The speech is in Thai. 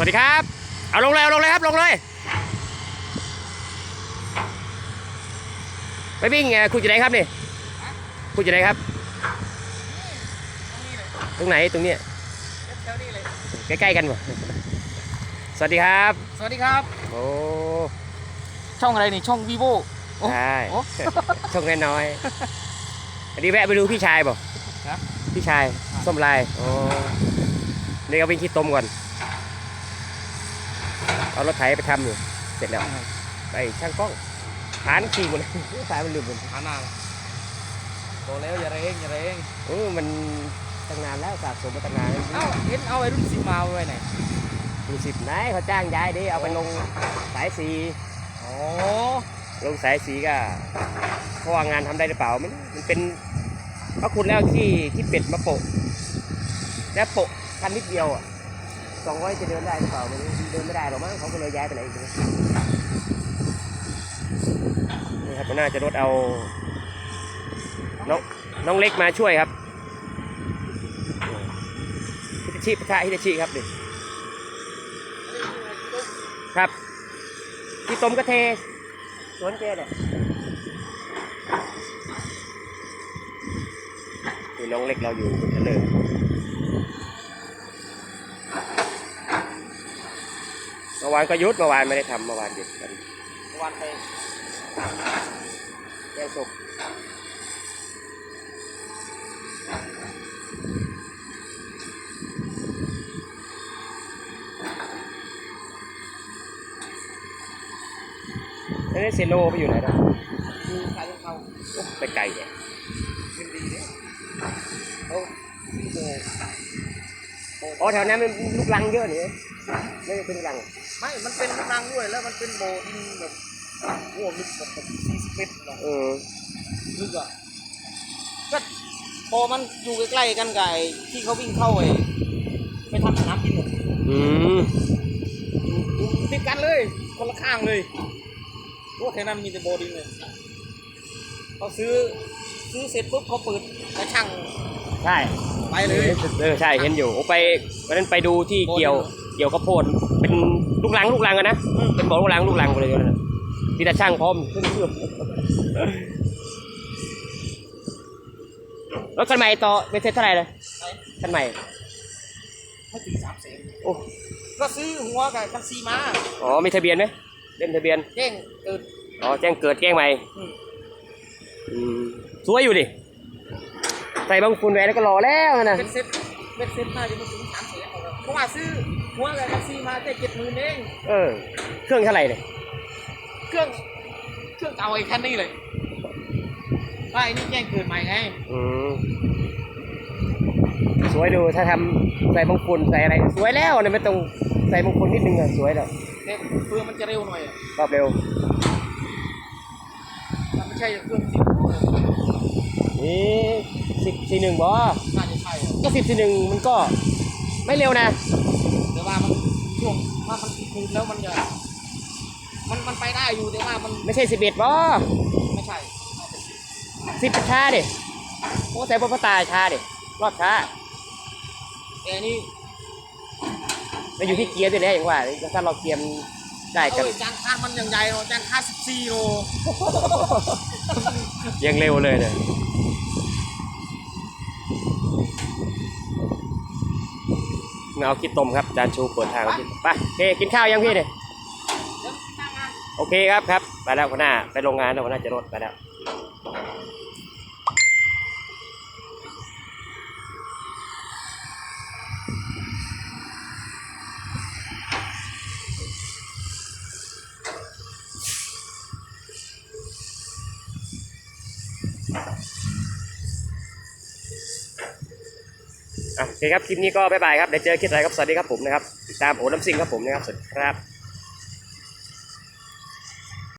วัสดีครับ เอาลงเลยเอาลงเลยครับ ลงเลย ไปวิ่งเอ่อคุณอยู่ไหนครับนี่คุณอยู่ไหนครับ ตรงไหนตรงเนี้ยแถวนี้เลยใกล้ๆกันบ่สวัสดีครับ สวัสดีครับ โอ้ช่องอะไรนี่ช่อง vivo โอ้ใช่โอ้ช่องน้อยๆอันนี้แวะไปดูพี่ชายบ่ครับพี่ชายส้มลายโอ้นี่ก็วิ่งขี้ตมก่อน เอารถไถไปทำอยู่ เสร็จแล้วไปช่างกล้องฐานขี่หมดเลยสายมันหลุดหมดหาหน้าบอกแล้วอย่าเร่งอย่าเร่งเออมันตั้งนานแล้วสะสมมาตั้งนานแล้วเอ้าเห็นเอาไอ้รุ่นสิบมาไว้ไหนดูสิบไหนเขาจ้างย้ายดิเอาไปลงสายสีโอ้ลงสายสีก็เพราะว่างานทำได้หรือเปล่ามันมันเป็นเพราะคุณแล้วที่ที่เป็ดมาโปะ แล้วโปะคันนิดเดียวอะ สองร้อยจะเดินได้หรือเปล่าไม่รู้เดินไม่ได้หรอกมั้งเขาก็เลยย้ายไปไหนอีกไม่รู้นี่ครับหัวหน้าจะรถเอาน้องน้องเล็กมาช่วยครับฮิตาชิปะทะฮิตาชิครับดิครับที่ต้มกระเทสวนเจเนี่ยนี่น้องเล็กเราอยู่บนทะเล มื่อวานก็หยุดเมื่อวานไม่ได้ทำเมื่อวานหยุดกันวันไปแย่งศพแล้วนี่เซโนไปอยู่ไหนนะดูขายของเขาโอ้ไปไกลเนี่ย อ๋อแถวนั้นมันลูกลังเยอะนี่ไม่ได้เป็นลูกลัง ไม่ มันเป็นรังด้วย แล้วมันเป็นโบดินแบบโอ้ลึกแบบแบบสี่สิบเมตรเนาะเออลึกอะก็พอมันอยู่ใกล้ๆกันกับไอ้ที่เขาวิ่งเข้าไอ้ไปทำสนามบินอะอืมอยู่อยู่ติดกันเลย คนละข้างเลยพวกแถวนั้นมีแต่โบดินเลยเขาซื้อซื้อเสร็จปุ๊บเขาเปิดกระช่าง ใช่ไปเลยเออใช่เห็นอยู่โอ้ไปวันนั้นไปดูที่เกี่ยวโอ้ดีเหรอเกี่ยวข้าวโพดเป็นลูกลังลูกลังอะนะเป็นบ่อลูกลังลูกลังไปเลยนะที่ตาช่างพร้อมเครื่องเครื่องรถคันใหม่ต่อเป็นเซ็ตเท่าไหร่เลยไปคันใหม่ไม่ถึงสามแสนโอ้ก็ซื้อหัวกับคันซีมาอ๋อมีทะเบียนไหมเล่นทะเบียนแจ้งเกิดอ๋อแจ้งเกิดแจ้งใหม่อืมอืมสวยอยู่ดิ ใส่บางคุณแหวนแล้วก็รอแล้วนะเป็นเซ็ตเป็นเซ็ตน่าจะไม่ถึงสามแสนหรอกเพราะว่าซื้อหัวกับคันซีมาแค่เจ็ดหมื่นเองเออ เครื่องเท่าไหร่เนี่ยเครื่องเครื่องเก่าไอ้คันนี้เลยว่าไอ้นี่แจ้งเกิดใหม่ไงอืมสวยดูถ้าทำใส่บางคุณใส่อะไร สวยแล้วนะไม่ต้องใส่บางคุณนิดนึงอะสวยแล้วแต่เพื่อมันจะเร็วหน่อยอะรอบเร็วมันไม่ใช่เครื่องสิบ นี่สิบสี่หนึ่งบอน่าจะใช่อะก็สิบสี่หนึ่งมันก็ไม่เร็วนะแต่ว่ามันช่วงถ้ามันคืนแล้วมันจะมันมันไปได้อยู่แต่ว่ามันไม่ใช่สิบเอ็ดบอไม่ใช่สิบช้าดิโอ้ใส่บนพระตาช้าดิรอบช้าแต่อันนี่มันอยู่ที่เกียร์ด้วยนะอย่างว่าถ้าเราเกียร์ได้กันเอ้ยจานค่ามันอย่างใหญ่เนาะจานค่าสิบสี่โลยังเร็วเลยเนี่ย เอาคิดตมครับจานชูเปิดทางเอาคิดไปโอเคกินข้าวยังพี่เนี่ยเดี๋ยวตั้งงานโอเคครับครับไปแล้วหัวหน้าไปโรงงานแล้วหัวหน้าจะรถไปแล้ว อะโอเคครับ คลิปนี้ก็บ๊ายบายครับ เดี๋ยวเจอคลิปอะไรครับ สวัสดีครับผมนะครับ ติดตามโอ้น้ำซิงครับผมนะครับ สวัสดีครับ